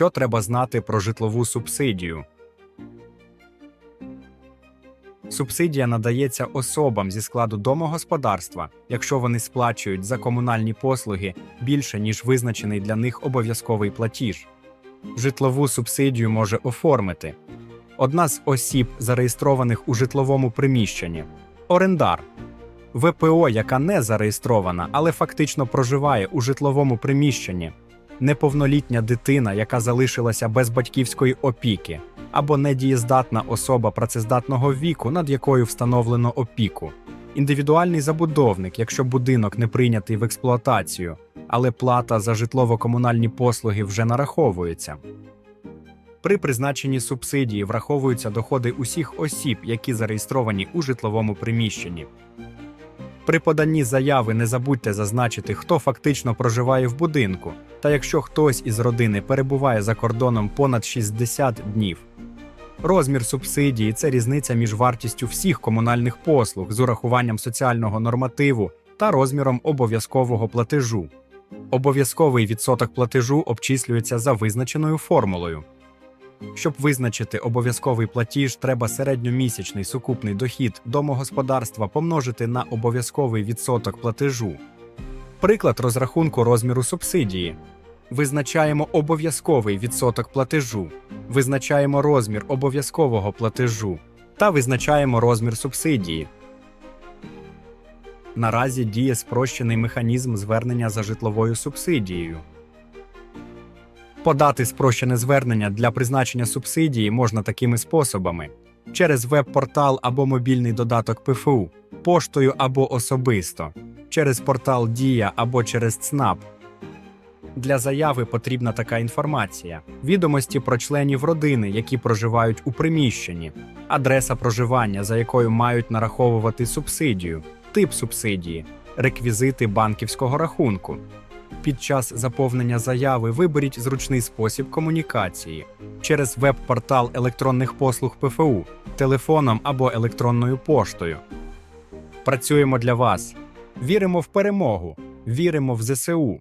Що треба знати про житлову субсидію? Субсидія надається особам зі складу домогосподарства, якщо вони сплачують за комунальні послуги більше, ніж визначений для них обов'язковий платіж. Житлову субсидію може оформити одна з осіб, зареєстрованих у житловому приміщенні, орендар, ВПО, яка не зареєстрована, але фактично проживає у житловому приміщенні, неповнолітня дитина, яка залишилася без батьківської опіки, або недієздатна особа працездатного віку, над якою встановлено опіку, індивідуальний забудовник, якщо будинок не прийнятий в експлуатацію, але плата за житлово-комунальні послуги вже нараховується. При призначенні субсидії враховуються доходи усіх осіб, які зареєстровані у житловому приміщенні. При поданні заяви не забудьте зазначити, хто фактично проживає в будинку, та якщо хтось із родини перебуває за кордоном понад 60 днів. Розмір субсидії це різниця між вартістю всіх комунальних послуг з урахуванням соціального нормативу та розміром обов'язкового платежу. Обов'язковий відсоток платежу обчислюється за визначеною формулою. Щоб визначити обов'язковий платіж, треба середньомісячний сукупний дохід домогосподарства помножити на обов'язковий відсоток платежу. Приклад розрахунку розміру субсидії. Визначаємо обов'язковий відсоток платежу, визначаємо розмір обов'язкового платежу та визначаємо розмір субсидії. Наразі діє спрощений механізм звернення за житловою субсидією. Подати спрощене звернення для призначення субсидії можна такими способами: через веб-портал або мобільний додаток ПФУ, поштою або особисто, через портал Дія або через ЦНАП. Для заяви потрібна така інформація: відомості про членів родини, які проживають у приміщенні, адреса проживання, за якою мають нараховувати субсидію, тип субсидії, реквізити банківського рахунку. Під час заповнення заяви виберіть зручний спосіб комунікації через веб-портал електронних послуг ПФУ, телефоном або електронною поштою. Працюємо для вас. Віримо в перемогу, віримо в ЗСУ.